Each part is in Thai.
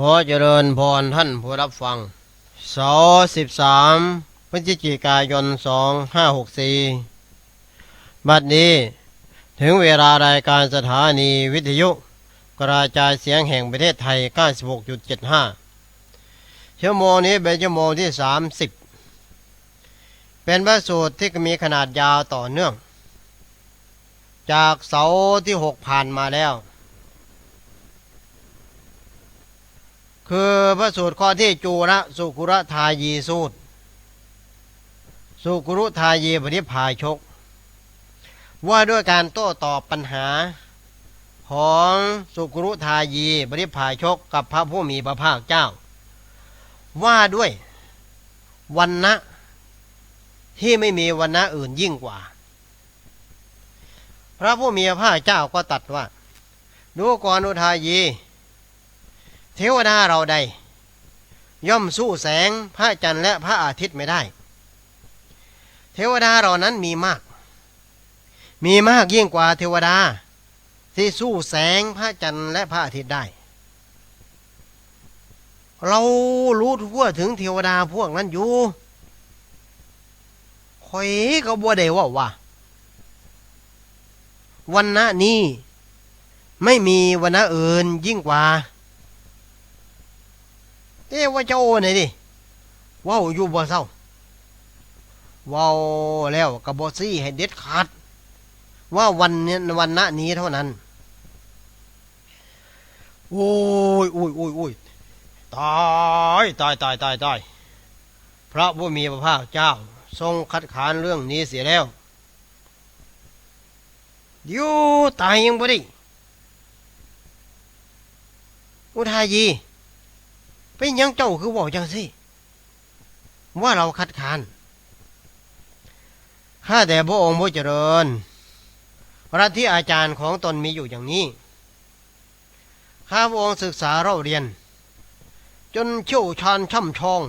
ขอเจริญพรท่านผู้รับฟังเสาสิบสามพฤศจิกายนสองห้าหกสี่บัดนี้ ถึงเวลารายการสถานีวิทยุ กระจายเสียงแห่งประเทศไทย 96.75 ชั่วโมงนี้เป็นชั่วโมงที่ 30 เป็นพระสูตรที่มีขนาดยาวต่อเนื่อง จากเสาที่ 6 ผ่านมาแล้ว คือพระสูตรข้อที่จูระสุกุรทายีสูตร สุกุรุทายีปฏิภาชก ว่าด้วยการโต้ตอบปัญหา ของสุกุรุทายีปฏิภาชกกับพระผู้มีพระภาคเจ้า ว่าด้วยวันนะที่ไม่มีวันนะอื่นยิ่งกว่า พระผู้มีพระภาคเจ้าก็ตัดว่า ดูก่อนอุทายี เทวดาเราใด ย่อมสู้แสงพระจันทร์และพระอาทิตย์ไม่ได้ เทวดาเหล่านั้นมีมาก มีมากยิ่งกว่าเทวดา ที่สู้แสงพระจันทร์และพระอาทิตย์ได้ เรารู้ทั่วถึงเทวดาพวกนั้นอยู่คอยก็บ่ได้ว่าว่าวันนะนี้ไม่มีวันนะอื่นยิ่งกว่า เอ้ว่าเจ้าไหนดิว้าอยู่บ่เศร้าเว้าวแล้วกระบอซี่ให้เด็ดขาดว่าวันนี้วันณะนี้เท่านั้น โอ้ยโอ้ยโอ้ยโอ้ยตายตายตายตายตายพระผู้มีพระภาคเจ้า ทรงคัดค้านเรื่องนี้เสียแล้วเดี๋ยวตายยังบ่ได้อุทายี เป็นยังเจ้าคือบอกจังสิว่าเราคัดค้านข้าแต่พระองค์ผู้เจริญรัฐที่อาจารย์ของตนมีอยู่อย่างนี้ ข้าพระองค์ศึกษาเราเรียน จนเชี่ยวชาญช่ำชอง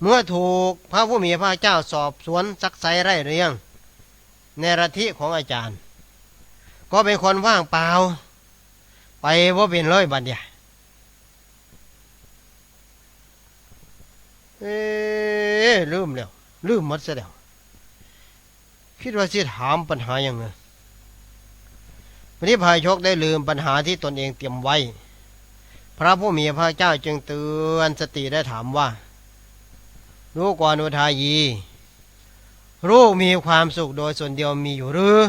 เมื่อถูกพระผู้มีพระเจ้าสอบสวนซักไซไร่เรียง ในรัฐที่ของอาจารย์ ก็เป็นคนว่างเปล่า ไปว่าเป็นเลยบัดเนี่ย เอ๊ะลืมแล้ว ลืมหมดซะแล้ว คิดว่าสิถามปัญหาอย่างไงวันนี้พายชกได้ลืมปัญหาที่ตนเองเตรียมไว้ พระผู้มีพระเจ้าจึงเตือนสติได้ถามว่า รู้ก่อนุทายีรู้มีความสุขโดยส่วนเดียวมีอยู่หรือ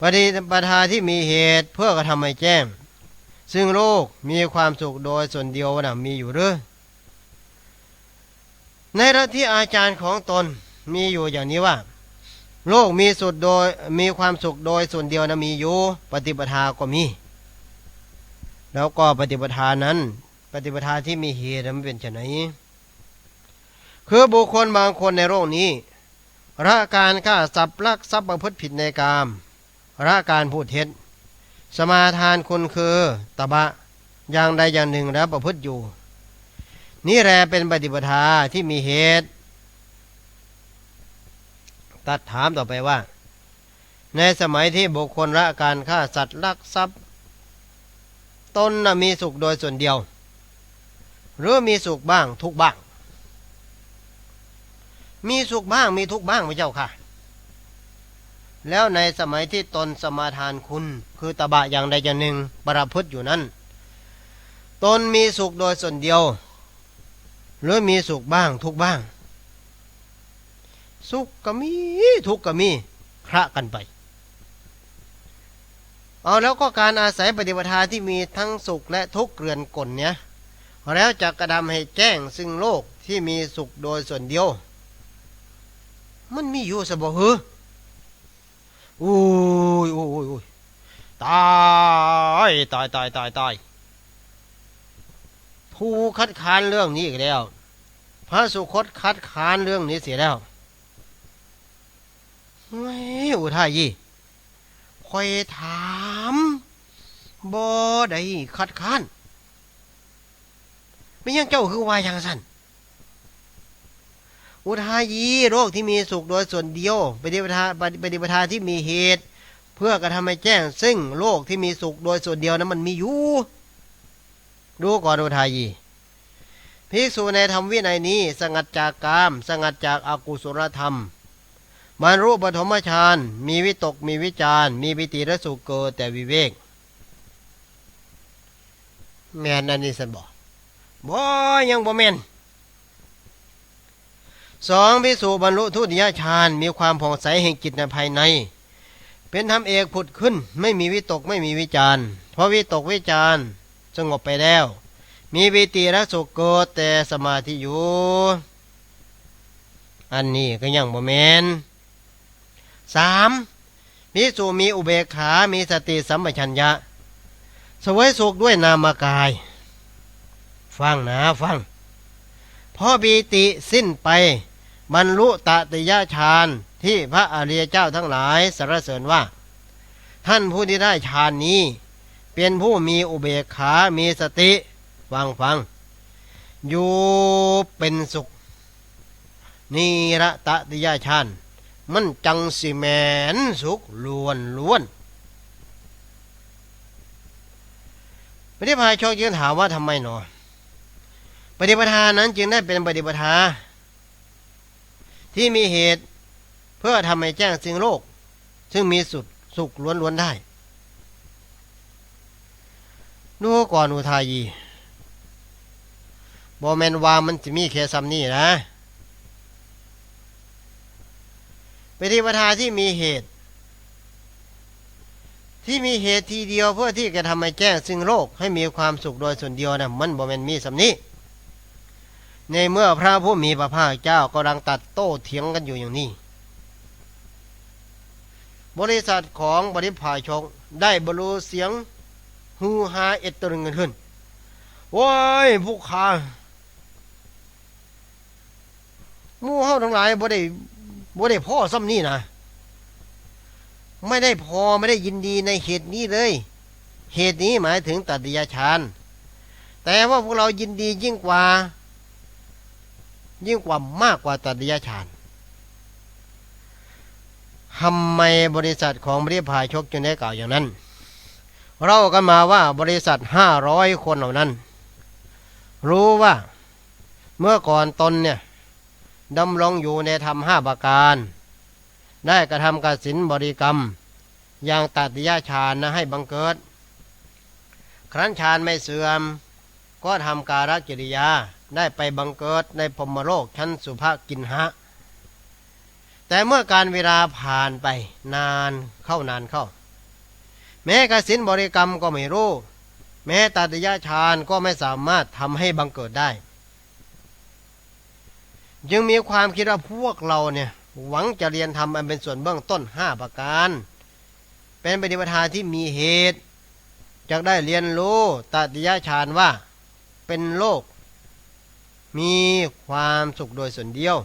ปฏิปทาที่มีเหตุเพื่อกระทำให้แจ้งซึ่งโลกมีความสุขโดยส่วนเดียวนะมีอยู่หรือ ในรัที่อาจารย์ของตนมีอยู่อย่างนี้ว่า โลกมีสุดโดยมีความสุขโดยส่วนเดียวนะมีอยู่ปฏิปทาก็มี แล้วก็ปฏิปทานั้น ปฏิปทาที่มีเหตุมันเป็นไนคือบุคคลบางคนในโลกนี้ละการฆ่าสับลักทรัพย์ประพฤติผิดในกามละการพูดเท็จ สมาทานคุณคือตบะอย่างใดอย่างหนึ่งแล้วประพฤติอยู่ นี่แลเป็นปฏิปทาที่มีเหตุ ตัดถามต่อไปว่า ในสมัยที่บุคคลละการฆ่าสัตว์ลักทรัพย์ตนนมีสุขโดยส่วนเดียว หรือมีสุขบ้างทุกบ้าง มีสุขบ้างมีทุกบ้างพระเจ้าค่ะ แล้วในสมัยที่ตนสมาทานคุณ คือตบะอย่างใดอย่างหนึ่งประพฤติอยู่นั้น ตนมีสุขโดยส่วนเดียว หรือมีสุขบ้างทุกบ้าง สุขก็มีทุกข์ก็มีคระกันไป เอาแล้วก็การอาศัยปฏิปทาที่มีทั้งสุขและทุกข์เกลื่อนกลเนี่ยแล้วจะกระทำให้แจ้งซึ่งโลกที่มีสุขโดยส่วนเดียว มันมีอยู่สบเหรออุ้ยอุ้ยอุ้ยอุ้ยตายตายตายตายตาย ผู้คัดค้านเรื่องนี้อีกแล้ว พระสุคตคัดค้านเรื่องนี้เสียแล้วเฮ้ยอุทายีคอยถามบ่ได้คัดค้านไม่ยังเจ้าคือวายอย่างสั้นอุทายีโรคที่มีสุขโดยส่วนเดียวปฏิปทาปฏิปทาที่มีเหตุ เพื่อกระทำให้แจ้งซึ่งโลกที่มีสุขโดยส่วนเดียวนั้นมันมีอยู่ ดูก่อนอุทายีภิกษุในธรรมวินัยนี้ สงัดจากกาม สงัดจากอากุศลธรรมบรรลุปฐมฌานมีวิตกมีวิจารมีปิติและสุเกิดแต่วิเวกแมนอันนี้สันบอกบ่ยังบ่แมนสองพิสูบรรลุทุติยฌานมีความผ่องใสแห่งจิตในภายใน เป็นธรรมเอกผุดขึ้น ไม่มีวิตกไม่มีวิจารเพราะวิตกวิจาร สงบไปแล้ว มีวิติและสุขเกิดแต่สมาธิอยู่ อันนี้ก็ยังบ่แมนสามพิสูมีอุเบกขา มีสติสัมปชัญญะสวยสุขด้วยนามกาย ฟังนะฟังพอบีติสิ้นไป บรรลุตติยฌานที่พระอริยเจ้าทั้งหลายสรรเสริญว่า ท่านผู้ที่ได้ฌานนี้ เป็นผู้มีอุเบกขา มีสติ ฟังฟัง อยู่เป็นสุขนี่ระตติยฌานมันจังสิแมนสุขล้วนล้วนปฏิภาชกจึงถามว่าทำไมหนอ ปฏิปทานั้นจึงได้เป็นปฏิปทา ที่มีเหตุเพื่อทำให้แจ้งสิ่งโลก ซึ่งมีสุดสุขล้วนๆได้ ดูก่อนอุทายีบอแมนวามันจะมีแค่ซ้ำนี่นะปฏิปทาที่มีเหตุ ที่มีเหตุทีเดียวเพื่อที่จะทำให้แจ้งซึ่งโลกให้มีความสุขโดยส่วนเดียวนะมันบอแมนมีสำนี้ในเมื่อพระผู้มีพระภาคเจ้ากำลังตัดโต้เถียงกันอยู่อย่างนี้ บริษัทของบริพายชงได้บรรลุเสียง ฮือฮาเอตตรึงกันขึ้นว้ยผู้ค้ามู่เฮาทั้งหลายบ่ได้บ่ได้พ่อซ้ำนี่นะไม่ได้พอไม่ได้ยินดีในเหตุนี้เลย เหตุนี้หมายถึงตัดยาฌานแต่ว่าพวกเรายินดียิ่งกว่า ยิ่งกว่ามากกว่าตัดยาฌานทำไมบริษัทของบริพายชกจึงได้กล่าวอย่างนั้น เรากันมาว่าบริษัทห้าร้อยคนเหล่านั้น รู้ว่าเมื่อก่อนตนเนี่ยดำรงอยู่ในธรรมห้าประการ ได้กระทำกสินบริกรรม อย่างตัดยาฌานนะให้บังเกิด ครั้นฌานไม่เสื่อม ก็ทำการกิริยาได้ไปบังเกิดในพรมโลกชั้นสุภกินหะ แต่เมื่อการเวลาผ่านไปนานเข้านานเข้า แม้กสินบริกรรมก็ไม่รู้ แม้ตัดยาฌานก็ไม่สามารถทำให้บังเกิดได้ยังมีความคิดว่าพวกเราเนี่ยหวังจะเรียนทำอันเป็นส่วนเบื้องต้นห้าประการ เป็นปฏิปทาที่มีเหตุจะได้เรียนรู้ตัติยาฌานว่าเป็นโลก มีความสุขโดยส่วนเดียว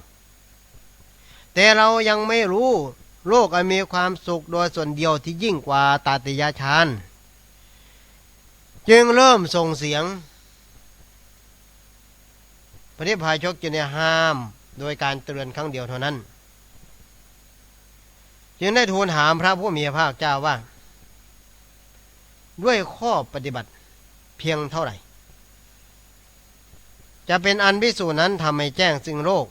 แต่เรายังไม่รู้ โลกอันมีความสุขโดยส่วนเดียวที่ยิ่งกว่าตาติยาฌานจึงเริ่มส่งเสียงพระนิพพาชกจึงได้ห้าม โดยการเตือนครั้งเดียวเท่านั้น จึงได้ทูลถามพระผู้มีพระภาคเจ้าว่า ด้วยข้อปฏิบัติเพียงเท่าไหร่ จะเป็นอันพิสูจนั้นทำให้แจ้งสิ่งโลก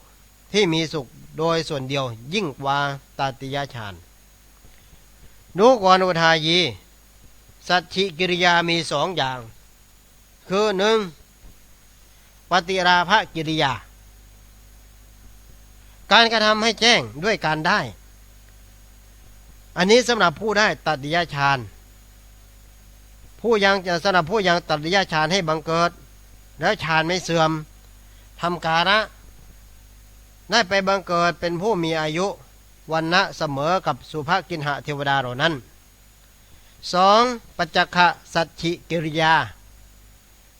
ที่มีสุข โดยส่วนเดียวยิ่งกว่าตาติยาฌานดูก่อนอุทายี สัจฉิกิริยามีสองอย่าง คือหนึ่งปฏิราภกิริยา การกระทำให้แจ้งด้วยการได้ อันนี้สำหรับผู้ได้ตัดยาฌานผู้ยังสำหรับผู้ยังตัดยาฌานให้บังเกิด แล้วฌานไม่เสื่อมทำการะ ได้ไปบังเกิดเป็นผู้มีอายุวันนะเสมอกับสุภกินหะเทวดาเหล่านั้นสองปัจจคสัจฉิกิริยา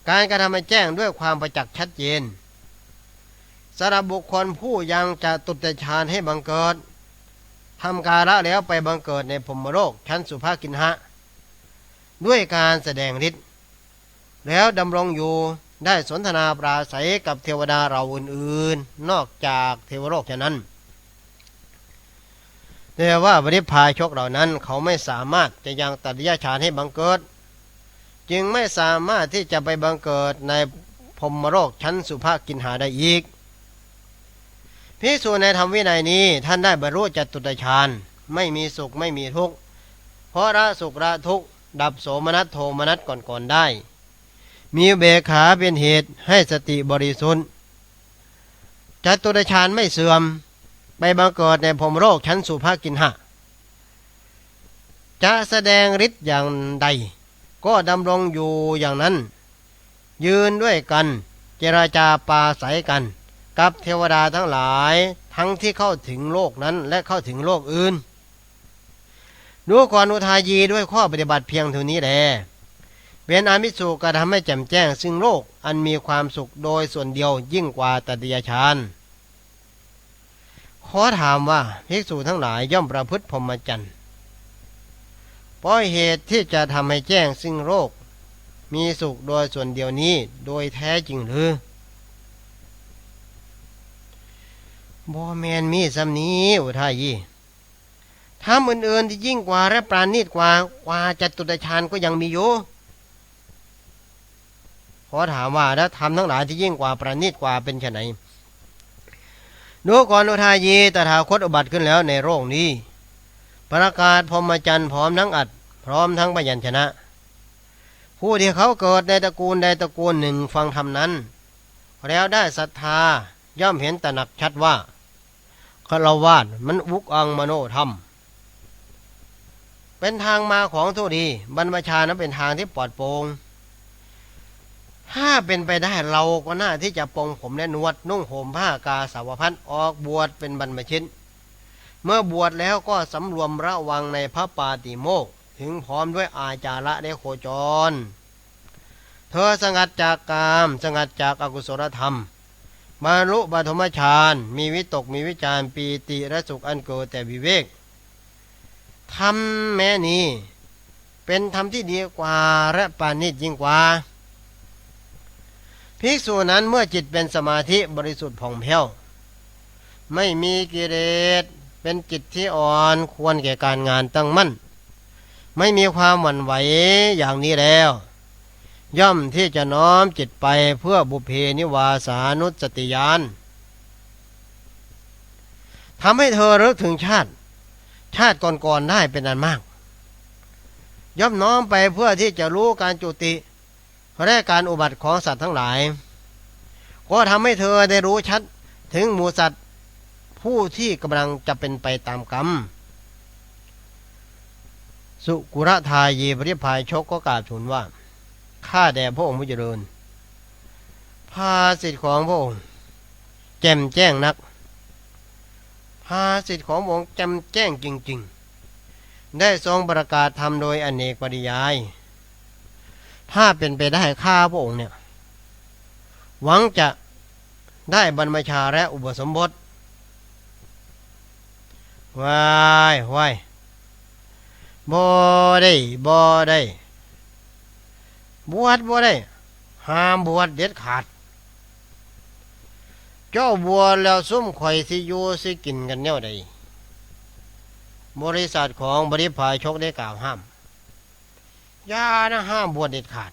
การกระทำให้แจ้งด้วยความประจักษ์ชัดเจนสำหรับบุคคลผู้ยังจะตุตฌานให้บังเกิดทำการละแล้วไปบังเกิดในพมโลกชั้นสุภากินหะ ด้วยการแสดงฤทธิ์แล้วดำรงอยู่ ได้สนทนาปราศัยกับเทวดาเราอื่นๆ นอกจากเทวโลกฉะนั้นแต่ว่าบริพายชกเหล่านั้นเขาไม่สามารถจะยังตัดยาฌานให้บังเกิด จึงไม่สามารถที่จะไปบังเกิดในพรมโลกชั้นสุภากินหาได้อีกพิสูจในธรรมวินัยนี้ท่านได้บรรลุจตุตฌานไม่มีสุขไม่มีทุกข์เพราะละสุขละทุกข์ดับโสมนัสโทมนัสก่อนๆได้ มีเบขาเป็นเหตุให้สติบริสุทธิ์จตุตฌานไม่เสื่อม ไปบังเกิดในพรมโลกชั้นสุภากินหะ จะแสดงฤทธิ์อย่างใด ก็ดำรงอยู่อย่างนั้น ยืนด้วยกันเจราจาปาศัยกัน กับเทวดาทั้งหลายทั้งที่เข้าถึงโลกนั้นและเข้าถึงโลกอื่นดูก่อนอุทายีด้วยข้อปฏิบัติเพียงเท่านี้แหละ เป็นอามิสุกระทำให้แจ่มแจ้ง ซึ่งโลกอันมีความสุขโดยส่วนเดียวยิ่งกว่าตติยฌานขอถามว่าภิกษุทั้งหลายย่อมประพฤติพรหมจรรย์เพราะเหตุที่จะทำให้แจ้งซึ่งโลกมีสุขโดยส่วนเดียวนี้โดยแท้จริงหรือบ่แมนมีสำนี้อุทายีทำอื่นๆที่ยิ่งกว่าและปราณีตกว่ากว่าจตุตฌานก็ยังมีอยู่ อถามว่าแล้วทำทั้งหลายที่ยิ่งกว่าประณีตกว่าเป็นไฉนดูก่อนอุทายีตถาคตอุบัติขึ้นแล้วในโลกนี้ ประกาศพรมจรรย์พร้อมทั้งอัด พร้อมทั้งพยัญชนะ ผู้ที่เขาเกิดในตระกูลใดตระกูลหนึ่งฟังธรรมนั้น แล้วได้ศรัทธาย่อมเห็นตระหนักชัดว่าคารวาสมันอุกอังมโนธรรม เป็นทางมาของทุดีบรรพชานั้นเป็นทางที่ปลอดโปร่ง ถ้าเป็นไปได้เราก็น่าที่จะปรงผมและนวดนุ่งห่มผ้ากาสาวพัดออกบวชเป็นบรรพชิต เมื่อบวชแล้วก็สำรวมระวังในพระปาติโมกข์ถึงพร้อมด้วยอาจาระได้โคจร เธอสงัดจากกาม สงัดจากอากุศลธรรมบรรลุปฐมฌานมีวิตกมีวิจารปีติและสุขอันเกิดแต่วิเวกธรรมแม้นี้ เป็นธรรมที่ดีกว่าและปานิจยิ่งกว่า ภิกษุนั้นเมื่อจิตเป็นสมาธิบริสุทธิ์ผ่องแผ้ว ไม่มีกิเลสเป็นจิตที่อ่อนควรแก่การงานตั้งมั่น ไม่มีความหวั่นไหวอย่างนี้แล้ว ย่อมที่จะน้อมจิตไปเพื่อบุเพนิวาสานุสติยานทำให้เธอรึกถึงชาติ ชาติก่อนๆได้เป็นอันมาก ย่อมน้อมไปเพื่อที่จะรู้การจุติ และการอุบัติของสัตว์ทั้งหลาย ก็ทำให้เธอได้รู้ชัดถึงหมูสัตว์ผู้ที่กำลังจะเป็นไปตามกรรม สุกุระทายีปริพายชกก็กล่าวทูลว่า ข้าแด่พระองค์ผู้เจริญ ภาสิทธิของพระองค์แจ่มแจ้งนัก ภาสิทธิของพระองค์แจ่มแจ้งจริง ๆ ได้ทรงประกาศทำโดยอเนกปริยาย ถ้าเป็นไปได้ข้าพระองค์เนี่ย หวังจะได้บรรพชาและอุปสมบทวายวายบ่ได้บ่ได้ บวชบ่ได้ ห้ามบวชเด็ดขาด เจ้าบัวแล้วซุ่มข่อยสิอยู่สิกินกันแนวใดบริษัทของบริพายชกได้กล่าวห้าม อย่านะห้ามบวชเด็ดขาด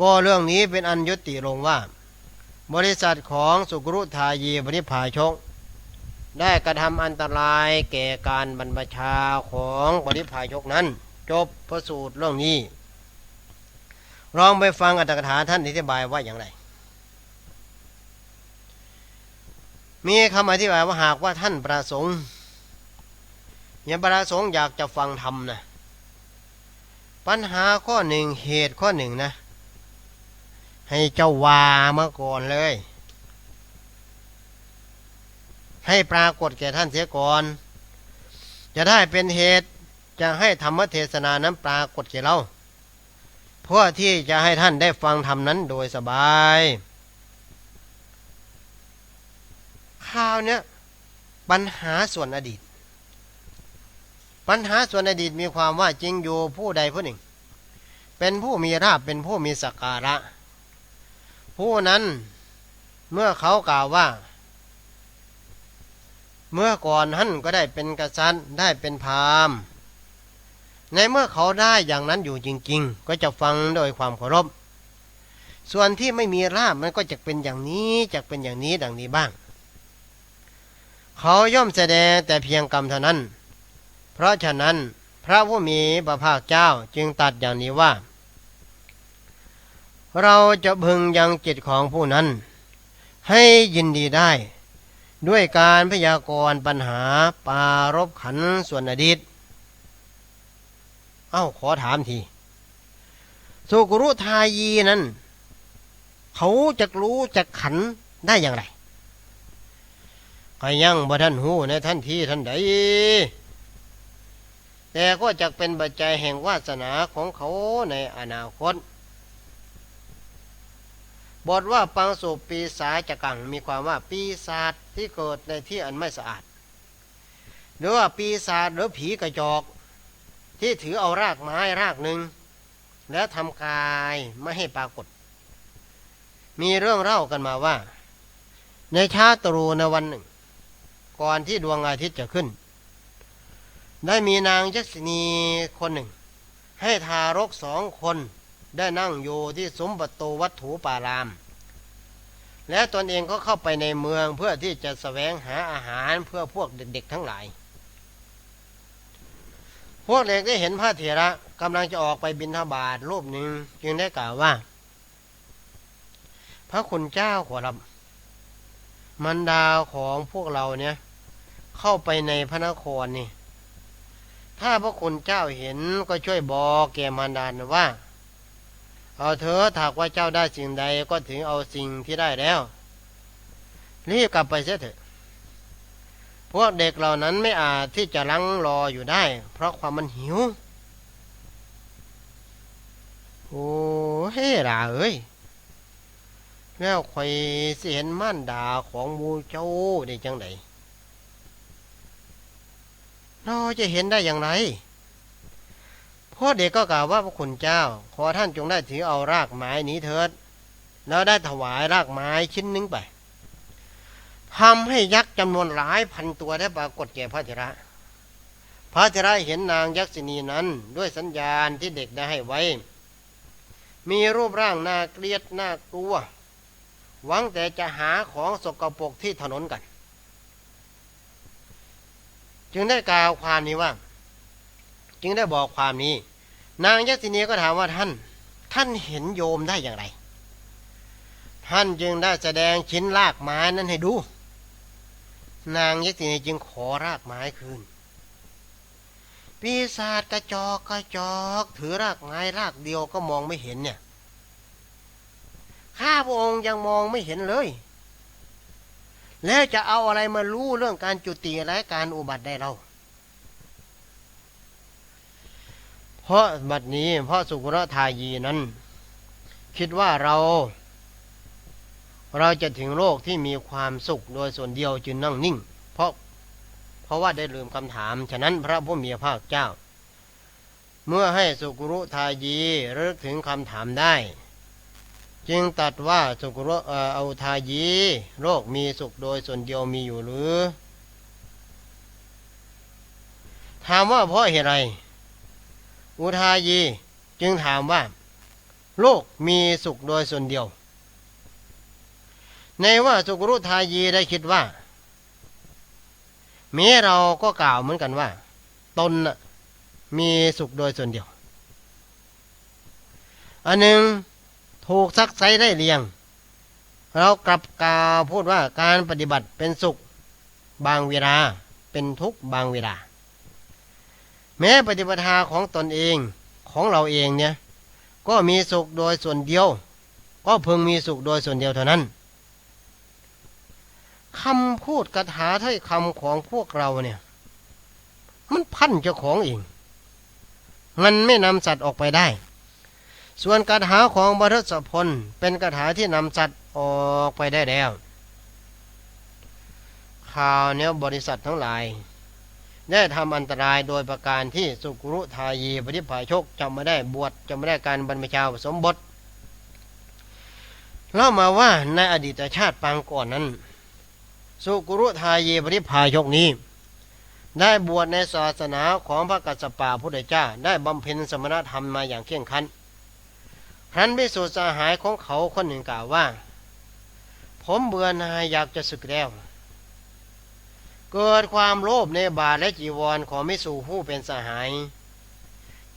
ก็เรื่องนี้เป็นอันยุติลงว่า บริษัทของสุกรุทายีบริพายชก ได้กระทำอันตรายแก่การบรรพชาของบริพายชกนั้น จบพระสูตรเรื่องนี้ลองไปฟังอัตถกถาท่านอธิบายว่าอย่างไร มีคำอธิบายว่าหากว่าท่านประสงค์ยังประสงค์อยากจะฟังธรรมนะ ปัญหาข้อหนึ่งเหตุข้อหนึ่งนะ ให้เจ้าวามาก่อนเลย ให้ปรากฏแก่ท่านเสียก่อน จะได้เป็นเหตุจะให้ธรรมเทศนานั้นปรากฏแก่เราเพื่อที่จะให้ท่านได้ฟังธรรมนั้นโดยสบายข่าวเนี้ยปัญหาส่วนอดีต ปัญหาส่วนอดีตมีความว่าจริงอยู่ผู้ใดผู้หนึ่ง เป็นผู้มีราบเป็นผู้มีสักการะ ผู้นั้นเมื่อเขากล่าวว่า เมื่อก่อนท่านก็ได้เป็นกษัตริย์ได้เป็นพราหมณ์ในเมื่อเขาได้อย่างนั้นอยู่จริง ๆ ก็จะฟังโดยความเคารพ ส่วนที่ไม่มีลาบมันก็จะเป็นอย่างนี้จะเป็นอย่างนี้ดังนี้บ้าง เขาย่อมแสดงแต่เพียงกรรมเท่านั้น เพราะฉะนั้นพระผู้มีพระภาคเจ้าจึงตัดอย่างนี้ว่า เราจะพึงยังจิตของผู้นั้น ให้ยินดีได้ ด้วยการพยากรณ์ปัญหาปารบขันส่วนอดีต เอ้าขอถามทีสุกรุทายีนั้น เขาจะรู้จะขันได้อย่างไรก็ยังบ่ท่านหูในท่านที่ท่านใด แต่ก็จะเป็นปัจจัยแห่งวาสนาของเขาในอนาคต บทว่าปังสุปีศาจกังมีความว่าปีศาจที่เกิดในที่อันไม่สะอาด หรือว่าปีศาจหรือผีกระจอก ที่ถือเอารากไม้รากหนึ่ง แล้วทำกายไม่ให้ปรากฏ มีเรื่องเล่ากันมาว่า ในชาตรูในวันหนึ่ง ก่อนที่ดวงอาทิตย์จะขึ้น ได้มีนางยักษินีคนหนึ่ง ให้ทารกสองคนได้นั่งอยู่ที่สมบัติวัตถุป่าราม และตนเองก็เข้าไปในเมืองเพื่อที่จะสแสวงหาอาหารเพื่อพวกเด็กๆทั้งหลาย พวกเด็กได้เห็นพระเถระกำลังจะออกไปบินทบาทรูปหนึ่งจึงได้กล่าวว่า พระคุณเจ้าขอรับมันดาของพวกเราเนี่ยเข้าไปในพระนครนี่ ถ้าพระคุณเจ้าเห็นก็ช่วยบอกแกมันดาว่า เอาเถอะถากว่าเจ้าได้สิ่งใดก็ถึงเอาสิ่งที่ได้แล้ว รีบกลับไปเสียเถอะ พวกเด็กเหล่านั้นไม่อาจที่จะลังรออยู่ได้ เพราะความมันหิว โอ้เฮ้ล่ะเอ้ยแล้วคอยสิเห็นม่านดาของมูเจ้าได้จังได เราจะเห็นได้อย่างไรพ่อเด็กก็กล่าวว่าพระคุณเจ้า ขอท่านจงได้ถือเอารากไม้นี้เถิด แล้วได้ถวายรากไม้ชิ้นหนึงไปทำให้ยักษ์จำนวนหลายพันตัวได้ปรากฏแก่พระเถระ พระเถระเห็นนางยักษินีนั้นด้วยสัญญาณที่เด็กได้ให้ไว้ มีรูปร่างน่าเกลียดน่ากลัว หวังแต่จะหาของสกปรกที่ถนนกัน จึงได้กล่าวความนี้ว่า จึงได้บอกความนี้ นางยักษินีก็ถามว่าท่าน ท่านเห็นโยมได้อย่างไร ท่านจึงได้แสดงชิ้นรากไม้นั้นให้ดู นางยักษินีจึงขอรากไม้คืนปีศาจกระจอกกระจอกถือรากไม้รากเดียวก็มองไม่เห็นเนี่ยข้าพระองค์ยังมองไม่เห็นเลย แล้วจะเอาอะไรมารู้เรื่องการจุติและการอุบัติได้เรา เพราะบัดนี้เพราะสุกรทายีนั้น คิดว่าเรา เราจะถึงโลกที่มีความสุขโดยส่วนเดียวจึงนั่งนิ่ง เพราะเพราะว่าได้ลืมคำถาม ฉะนั้นพระผู้มีพระเจ้า เมื่อให้สุกรุทายีรึกถึงคำถามได้ จึงตัดว่าสุกรุเออเอาทายีโลกมีสุขโดยส่วนเดียวมีอยู่หรือ ถามว่าเพราะเหตุไร อุทายีจึงถามว่า โลกมีสุขโดยส่วนเดียว ในว่าสุกรุทายีได้คิดว่าแม้เราก็กล่าวเหมือนกันว่า ตนมีสุขโดยส่วนเดียว อันหนึ่ง ถูกซักไซได้เรียงเรากลับกล่าวพูดว่าการปฏิบัติเป็นสุขบางเวลาเป็นทุกข์บางเวลา แม้ปฏิปทาของตนเองของเราเองเนี่ยก็มีสุขโดยส่วนเดียว ก็เพึงมีสุขโดยส่วนเดียวเท่านั้นคำพูดกระถาถ้อยคำของพวกเราเนี่ย มันพันเจ้าของเองมันไม่นำสัตว์ออกไปได้ ส่วนคาถาของบรสพลเป็นคาถาที่นำสัตว์ออกไปได้แล้วข่าวเนี้ยบริษัททั้งหลาย ได้ทำอันตรายโดยประการที่สุกรุทายีปฏิภาชกจะไม่ได้บวชจะไม่ได้การบรรพชาสมบทเล่ามาว่าในอดีตชาติปางก่อนนั้น สุกรุทายีปฏิภาชกนี้ ได้บวชในศาสนาของพระกัสสปะพุทธเจ้าได้บำเพ็ญสมณธรรมมาอย่างเข่งขัน ครั้นพิสูจน์สหายของเขาคนหนึ่งกล่าวว่า ผมเบื่อนายอยากจะศึกแล้ว เกิดความโลภในบาทและจีวรของมิสูผู้เป็นสหาย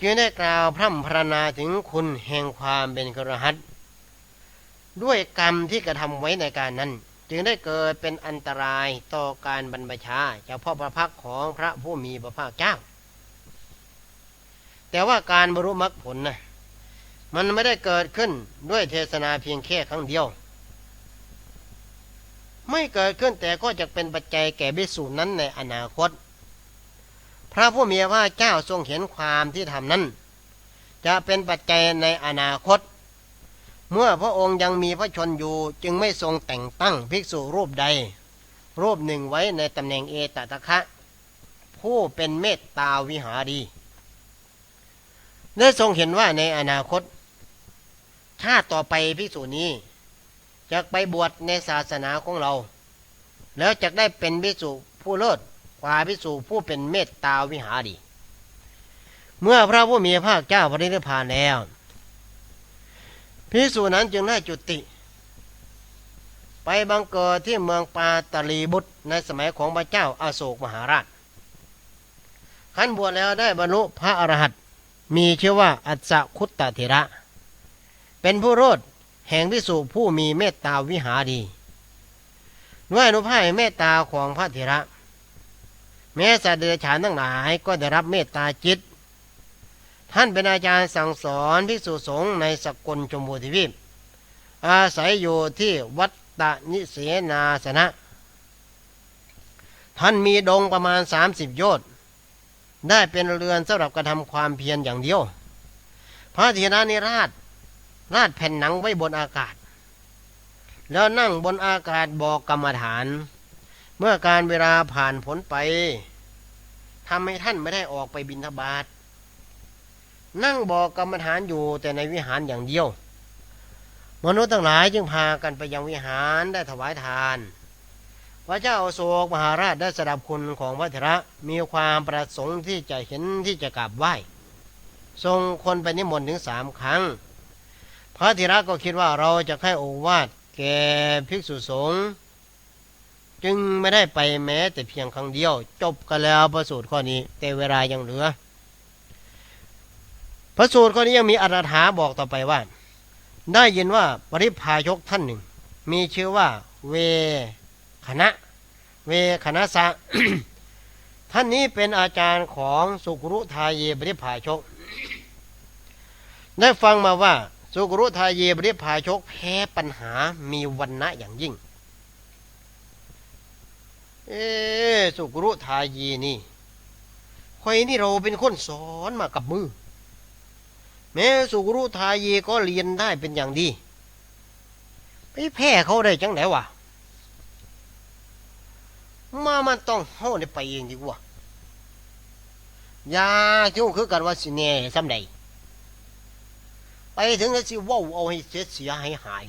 จึงได้กล่าวพร่ำพรรณนาถึงคุณแห่งความเป็นกระหัตด้วยกรรมที่กระทำไว้ในการนั้น จึงได้เกิดเป็นอันตรายต่อการบรรพชาจาพ่อพระพักของพระผู้มีพระภาคเจ้า แต่ว่าการบรรลุมรรคผลนะ มันไม่ได้เกิดขึ้นด้วยเทศนาเพียงแค่ครั้งเดียว ไม่เกิดขึ้นแต่ก็จะเป็นปัจจัยแก่บิสูจน์นั้นในอนาคต พระผู้มีพระเจ้าทรงเห็นความที่ทำนั้น จะเป็นปัจจัยในอนาคต เมื่อพระองค์ยังมีพระชนอยู่จึงไม่ทรงแต่งตั้งภิกษุรูปใด รูปหนึ่งไว้ในตำแหน่งเอตตะคะ ผู้เป็นเมตตาวิหารีได้ทรงเห็นว่าในอนาคต ชาต่อไปภิกษุนี้จะไปบวชในศาสนาของเรา แล้วจะได้เป็นภิกษุผู้เลิศกว่าภิกษุผู้เป็นเมตตาวิหารีเมื่อพระผู้มีพระเจ้าปรินิพพานแล้วภิกษุนั้นจึงได้จุติ ไปบังเกิดที่เมืองปาตลีบุตรในสมัยของพระเจ้าอาโศกมหาราชขั้นบวชแล้วได้บรรลุพระอรหันต์มีชื่อว่าอัศคุตตเถระ เป็นผู้โรดแห่งวิสุผู้มีเมตตาวิหารีด้วยอนุภาพเมตตาของพระเถระ แม้สัตว์เดรัจฉานทั้งหลายก็ได้รับเมตตาจิต ท่านเป็นอาจารย์สั่งสอนภิกษุสงฆ์ในสกลชมพูทวีปอาศัยอยู่ที่วัดตนิเสนาสนะ ท่านมีดงประมาณ 30 โยชน์ได้เป็นเรือนสำหรับกระทำความเพียรอย่างเดียว พระเถระนิราช ราดแผ่นหนังไว้บนอากาศ แล้วนั่งบนอากาศบอกกรรมฐาน เมื่อการเวลาผ่านผลไปทำให้ท่านไม่ได้ออกไปบินทบาทนั่งบอกกรรมฐานอยู่แต่ในวิหารอย่างเดียว มนุษย์ทั้งหลายจึงพากันไปยังวิหารได้ถวายทาน พระเจ้าโศกมหาราชได้สดับคุณของพระเถระมีความประสงค์ที่จะเห็นที่จะกราบไหว้ทรงคนไปนิมนต์ถึงสามครั้ง พระเถระก็คิดว่าเราจะให้โอวาทแก่ภิกษุสงฆ์จึงไม่ได้ไปแม้แต่เพียงครั้งเดียว จบกันแล้วพระสูตรข้อนี้ แต่เวลายังเหลือ พระสูตรข้อนี้ยังมีอรถาบอกต่อไปว่า ได้ยินว่าปริพายกท่านหนึ่ง มีชื่อว่า เวคณะ เวคณะสะท่านนี้เป็นอาจารย์ของสุกรุทายเยบริพายกได้ฟังมาว่า สุกรุทายเยบริพายกแพ้ปัญหามีวันนะอย่างยิ่ง เอสุกรุทายีนี่คอยนี่เราเป็นคนสอนมากับมือ แม้สุกรุทายีก็เรียนได้เป็นอย่างดีไปแพ้เขาได้จังไหนวะมามันต้องเฮาได้ไปเองดีกว่า ยาจู้คือกันว่าสิแน่ซ้ำใด ไปถึงก็สิว้าเอาให้เสียเสียให้หาย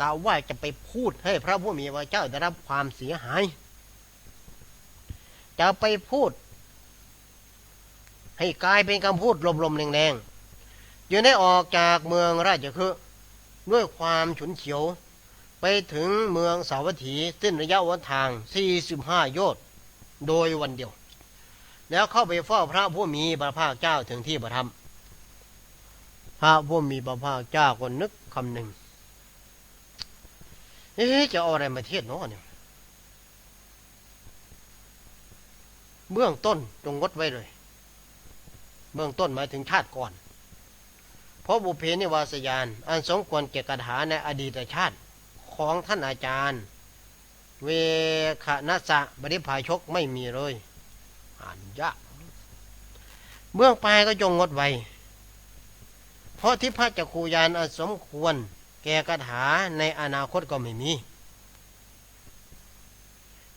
กล่าวว่าจะไปพูดให้พระผู้มีพระเจ้าได้รับความเสียหาย จะไปพูด ให้กลายเป็นคำพูดลมๆแรงๆจึงได้ออกจากเมืองราชคฤห์ด้วยความฉุนเฉียว ไปถึงเมืองสาวัตถีสิ้นระยะวันทาง 45 โยชน์โดยวันเดียว แล้วเข้าไปเฝ้าพระผู้มีพระภาคเจ้าถึงที่ประทับ พระผู้มีพระภาคเจ้าก็นึกคำหนึ่งเอ๊ะจะเอาอะไรมาเทศเนาะเนี่ย เบื้องต้นจงงดไว้เลย เบื้องต้นหมายถึงชาติก่อน เพราะบุเพนิวาสยาน อันสมควรเกี่ยกถาในอดีตชาติของท่านอาจารย์ เวคณสะบริพายชกไม่มีเลย อ่านยากเบื้องปลายก็จงงดไว้ เพราะที่พระจักคูยานอสมควร แก่กถาในอนาคตก็ไม่มี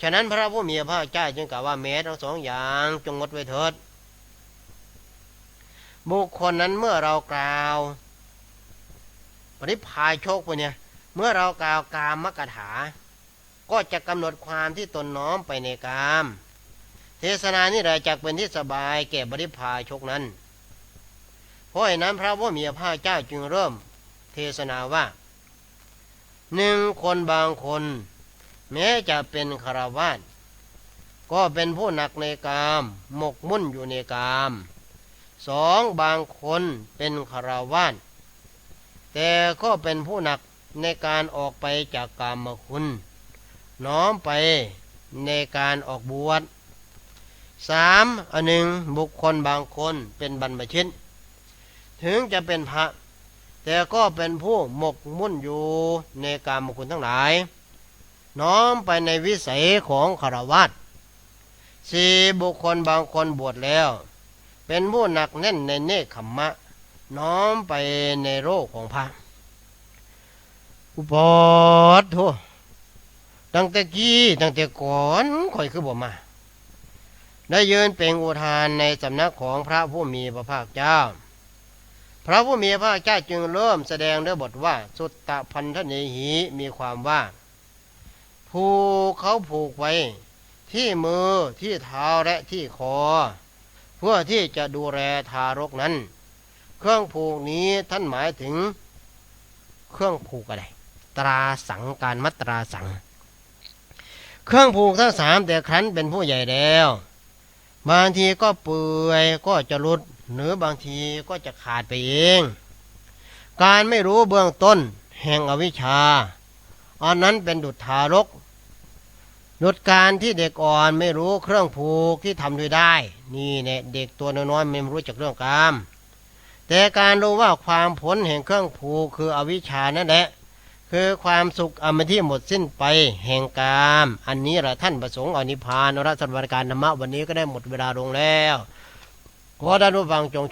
ฉะนั้นพระผู้มีพระเจ้าจึงกล่าวว่าแม้ทั้งสองอย่างจงงดไว้เถิด บุคคลนั้นเมื่อเรากล่าวปริพายโชคพวกเนี่ยเมื่อเรากล่าวกามมกถา ก็จะกำหนดความที่ตนน้อมไปในกาม เทศนานี่แหละจักเป็นที่สบายแก่บริพาชกนั้น เพราะนั้นพระผู้มีพระเจ้าจึงเริ่มเทศนาว่าหนึ่งคนบางคน แม้จะเป็นคารวาสก็เป็นผู้หนักในกามหมกมุ่นอยู่ในกามสองบางคนเป็นคารวาสแต่ก็เป็นผู้หนักในการออกไปจากกามคุณ น้อมไปในการออกบวชสามอันหนึ่งบุคคลบางคนเป็นบรรพชิต ถึงจะเป็นพระ แต่ก็เป็นผู้หมกมุ่นอยู่ในกามคุณทั้งหลาย น้อมไปในวิสัยของคารวะสี่บุคคลบางคนบวชแล้ว เป็นผู้หนักแน่นในเนคขมมะ น้อมไปในโรคของพระ อุปอดโทตั้งแต่กี้ตั้งแต่ก่อนค่อยคือบ่มาได้ยืนเป็นอุทานในสำนักของพระผู้มีพระภาคเจ้า พระผู้มีพระภาคเจ้าจึงเริ่มแสดงด้วยบทว่า สุตตะพันธเนหีมีความว่า ผูกเขาผูกไว้ ที่มือที่เท้าและที่คอ เพื่อที่จะดูแลทารกนั้น เครื่องผูกนี้ท่านหมายถึง เครื่องผูกอะไร ตราสังการมัตราสัง เครื่องผูกทั้งสามแต่ครั้นเป็นผู้ใหญ่แล้วบางทีก็เปื่อยก็จะหลุด หรือบางทีก็จะขาดไปเอง การไม่รู้เบื้องต้นแห่งอวิชชาอันนั้นเป็นดุจทารกดุจการที่เด็กอ่อนไม่รู้เครื่องผูกที่ทำด้วยได้ นี่เนี่ยเด็กตัวน้อยๆไม่รู้จักเรื่องกามแต่การรู้ว่าความผลแห่งเครื่องผูกคืออวิชชานั่นแหละคือความสุขอมที่หมดสิ้นไปแห่งกาม อันนี้แหละท่านประสงค์อนิพพานรัศดรการธรรมะวันนี้ก็ได้หมดเวลาลงแล้ว ขอท่านผู้ฟังจง